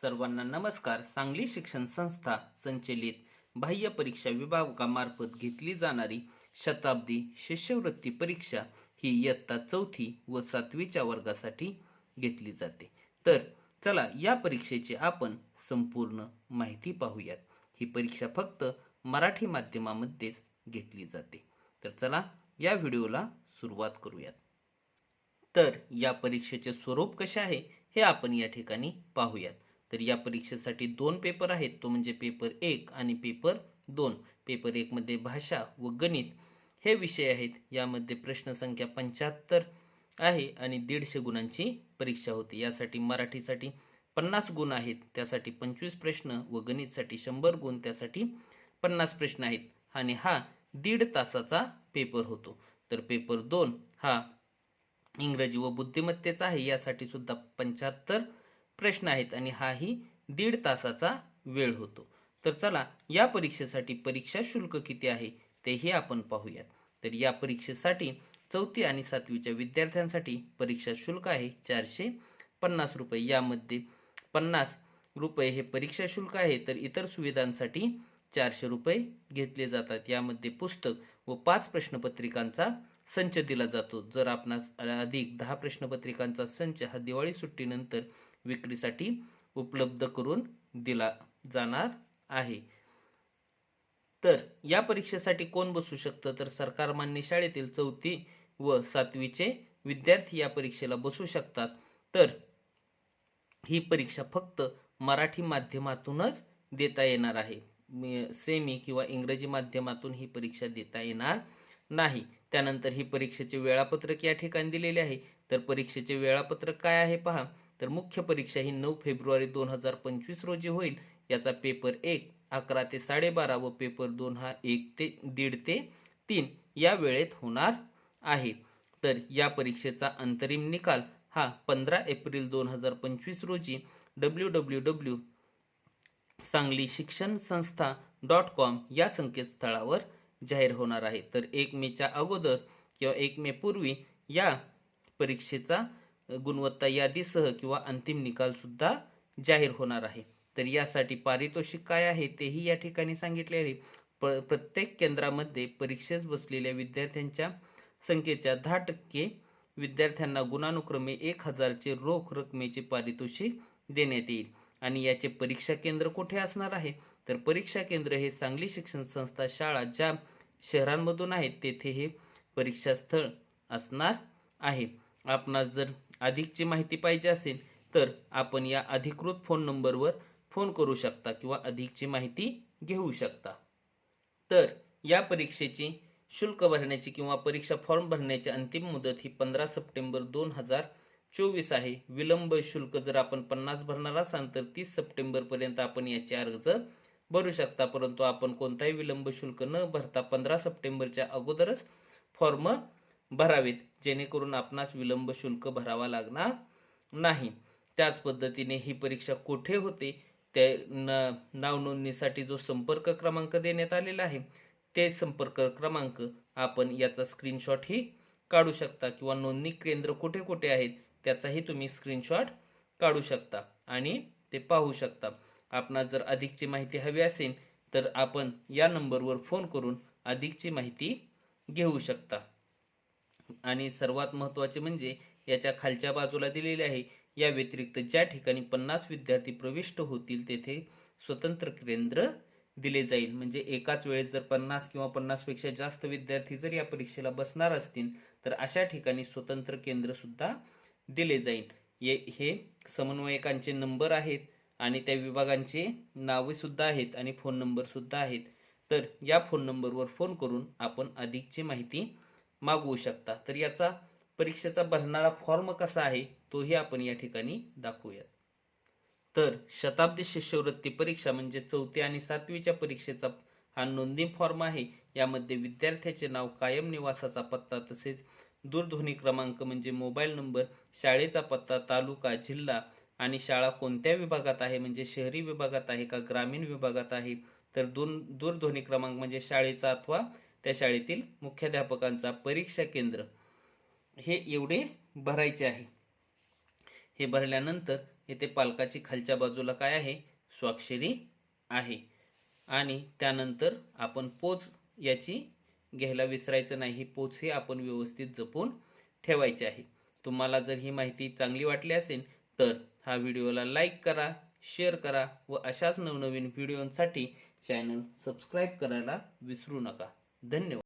सर्वांना नमस्कार. सांगली शिक्षण संस्था संचलित बाह्य परीक्षा विभागामार्फत घेतली जाणारी शताब्दी शिष्यवृत्ती परीक्षा ही इयत्ता चौथी व सातवीच्या वर्गासाठी घेतली जाते. तर चला या परीक्षेची आपण संपूर्ण माहिती पाहूयात. ही परीक्षा फक्त मराठी माध्यमामध्येच घेतली जाते. तर चला या व्हिडिओला सुरुवात करूयात. तर या परीक्षेचे स्वरूप कसे आहे हे आपण या ठिकाणी पाहूयात. तर या परीक्षेसाठी दोन पेपर आहेत. तो म्हणजे पेपर एक आणि पेपर दोन. पेपर एकमध्ये भाषा व गणित हे विषय आहेत. यामध्ये प्रश्नसंख्या पंच्याहत्तर आहे आणि दीडशे गुणांची परीक्षा होती. यासाठी मराठीसाठी पन्नास गुण आहेत. त्यासाठी पंचवीस प्रश्न व गणितसाठी शंभर गुण. त्यासाठी पन्नास प्रश्न आहेत. आणि हा दीड तासाचा पेपर होतो. तर पेपर दोन हा इंग्रजी व बुद्धिमत्तेचा आहे. यासाठी सुद्धा पंच्याहत्तर प्रश्न आहेत आणि हाही दीड तासाचा वेळ होतो. तर चला या परीक्षेसाठी परीक्षा शुल्क किती आहे तेही आपण पाहूयात. तर या परीक्षेसाठी चौथी आणि सातवीच्या विद्यार्थ्यांसाठी परीक्षा शुल्क आहे चारशे पन्नास रुपये. यामध्ये पन्नास रुपये हे परीक्षा शुल्क आहे तर इतर सुविधांसाठी चारशे रुपये घेतले जातात. यामध्ये पुस्तक व पाच प्रश्नपत्रिकांचा संच दिला जातो. जर आपणास अधिक दहा प्रश्नपत्रिकांचा संच हा दिवाळी सुट्टीनंतर विक्रीसाठी उपलब्ध करून दिला जाणार आहे. तर या परीक्षेसाठी कोण बसू शकतं? तर सरकार मान्य शाळेतील चौथी व सातवीचे विद्यार्थी या परीक्षेला बसू शकतात. तर ही परीक्षा फक्त मराठी माध्यमातूनच देता येणार आहे. सेमी किंवा इंग्रजी माध्यमातून ही परीक्षा देता येणार नाही. त्यानंतर ही परीक्षेचे वेळापत्रक या ठिकाणी दिलेले आहे. तर परीक्षेचे वेळापत्रक काय आहे पहा. तर मुख्य परीक्षा ही नऊ फेब्रुवारी दोन हजार पंचवीस रोजी होईल. याचा पेपर एक अकरा ते साडेबारा व पेपर दोन हा एक ते दीड ते तीन या वेळेत होणार आहे. तर या परीक्षेचा अंतरिम निकाल हा पंधरा एप्रिल दोन हजार पंचवीस रोजी डब्ल्यू डब्ल्यू डब्ल्यू सांगली शिक्षण संस्था डॉट कॉम या संकेतस्थळावर जाहीर होणार आहे. तर एक मेच्या अगोदर किंवा एक मे पूर्वी या परीक्षेचा गुणवत्ता यादीसह किंवा अंतिम निकालसुद्धा जाहीर होणार आहे. तर यासाठी पारितोषिक काय आहे तेही या ठिकाणी सांगितले आहे. प प्रत्येक केंद्रामध्ये परीक्षेस बसलेल्या विद्यार्थ्यांच्या संख्येच्या दहा टक्के विद्यार्थ्यांना गुणानुक्रमे एक हजारचे रोख रकमेचे पारितोषिक देण्यात येईल. आणि याचे परीक्षा केंद्र कुठे असणार आहे? तर परीक्षा केंद्र हे सांगली शिक्षण संस्था शाळा ज्या शहरांमधून आहेत तेथे हे परीक्षा स्थळ असणार आहे. आपणास जर अधिकची माहिती पाहिजे असेल तर आपण या अधिकृत फोन नंबरवर फोन करू शकता किंवा अधिकची माहिती घेऊ शकता. तर या परीक्षेची शुल्क भरण्याची किंवा परीक्षा फॉर्म भरण्याची अंतिम मुदत ही पंधरा सप्टेंबर दोन हजार चोवीस आहे. विलंब शुल्क जर आपण पन्नास भरणार असाल तर तीस सप्टेंबरपर्यंत आपण याचे अर्ज भरू शकता. परंतु आपण कोणताही विलंब शुल्क न भरता पंधरा सप्टेंबरच्या अगोदरच फॉर्म भरावेत जेणेकरून आपणास विलंब शुल्क भरावा लागणार नाही. त्याच पद्धतीने ही परीक्षा कुठे होते त्या न नावनोंदणीसाठी जो संपर्क क्रमांक देण्यात आलेला आहे ते संपर्क क्रमांक आपण याचा स्क्रीनशॉटही काढू शकता किंवा नोंदणी केंद्र कुठे कुठे आहेत त्याचाही तुम्ही स्क्रीनशॉट काढू शकता आणि ते पाहू शकता. आपणास जर अधिकची माहिती हवी असेल तर आपण या नंबरवर फोन करून अधिकची माहिती घेऊ शकता. आणि सर्वात महत्त्वाचे म्हणजे याच्या खालच्या बाजूला दिलेले आहे. या व्यतिरिक्त ज्या ठिकाणी पन्नास विद्यार्थी प्रविष्ट होतील तेथे स्वतंत्र केंद्र दिले जाईल. म्हणजे एकाच वेळेस जर पन्नास किंवा पन्नासपेक्षा जास्त विद्यार्थी जर या परीक्षेला बसणार असतील तर अशा ठिकाणी स्वतंत्र केंद्र सुद्धा दिले जाईल. ये हे समन्वयकांचे नंबर आहेत आणि त्या विभागांचे नावे सुद्धा आहेत आणि फोन नंबर सुद्धा आहेत. तर या फोन नंबरवर फोन करून आपण अधिकची माहिती मागवू शकता. तर याचा परीक्षेचा भरणारा फॉर्म कसा आहे तोही आपण या ठिकाणी दाखवूयात. तर शताब्दी शिष्यवृत्ती परीक्षा म्हणजे चौथी आणि सातवीच्या परीक्षेचा हा नोंदणी फॉर्म आहे. यामध्ये विद्यार्थ्याचे नाव कायम निवासाचा पत्ता तसेच दूरध्वनी क्रमांक म्हणजे मोबाईल नंबर शाळेचा पत्ता तालुका जिल्हा आणि शाळा कोणत्या विभागात आहे म्हणजे शहरी विभागात आहे का ग्रामीण विभागात आहे. तर दूर दूरध्वनी क्रमांक म्हणजे शाळेचा अथवा त्या शाळेतील मुख्याध्यापकांचा परीक्षा केंद्र हे एवढे भरायचे आहे. हे भरल्यानंतर येथे पालकाची खालच्या बाजूला काय आहे? स्वाक्षरी आहे. आणि त्यानंतर आपण पोच याची घ्यायला विसरायचं नाही. ही पोच ही आपण व्यवस्थित जपून ठेवायची आहे. तुम्हाला जर ही माहिती चांगली वाटली असेल तर हा व्हिडिओला लाईक करा शेअर करा व अशाच नवनवीन व्हिडिओंसाठी चॅनल सबस्क्राईब करायला विसरू नका. धन्यवाद